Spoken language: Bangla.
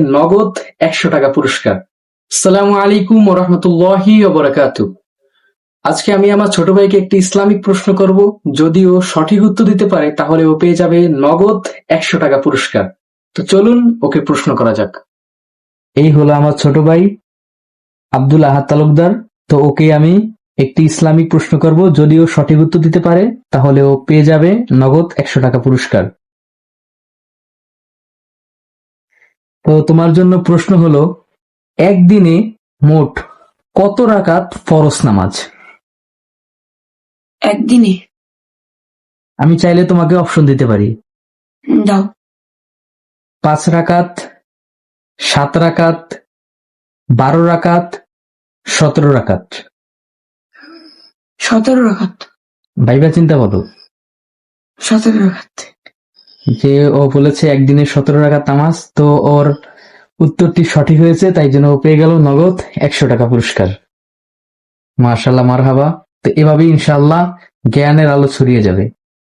নগদ একশো টাকা পুরস্কার। সালামু আলাইকুম ওরহমতুল্লাহি ওবরাকাতু আজকে আমি আমার ছোট ভাইকে একটি ইসলামিক প্রশ্ন করব, যদি ও সঠিক উত্তর দিতে পারে, তাহলে ও পেয়ে যাবে নগদ একশো টাকা পুরস্কার। তো চলুন ওকে প্রশ্ন করা যাক। এই হলো আমার ছোট ভাই আব্দুল আহাদ তালুকদার। তো ওকে আমি একটি ইসলামিক প্রশ্ন করব, যদি ও সঠিক উত্তর দিতে পারে, তাহলে ও পেয়ে যাবে নগদ একশো টাকা পুরস্কার। তো তোমার জন্য প্রশ্ন হলো একদিনে মোট কত রাকাত ফরজ নামাজ? একদিনে। আমি চাইলে তোমাকে অপশন দিতে পারি। দাও। পাঁচ রাকাত সাত রাকাত বারো রাকাত সতেরো রাকাত। সতেরো রাখাত ভাইবা চিন্তা করো। সতেরো রাখাত যে ও বলেছে একদিনে সতেরো টাকা তামাস তো ওর উত্তরটি সঠিক হয়েছে, তাই জন্য ও পেয়ে গেল নগদ একশো টাকা পুরস্কার। মার্শাল্লাহ মারহাবা। তো এভাবেই ইনশাল্লাহ জ্ঞানের আলো ছড়িয়ে যাবে।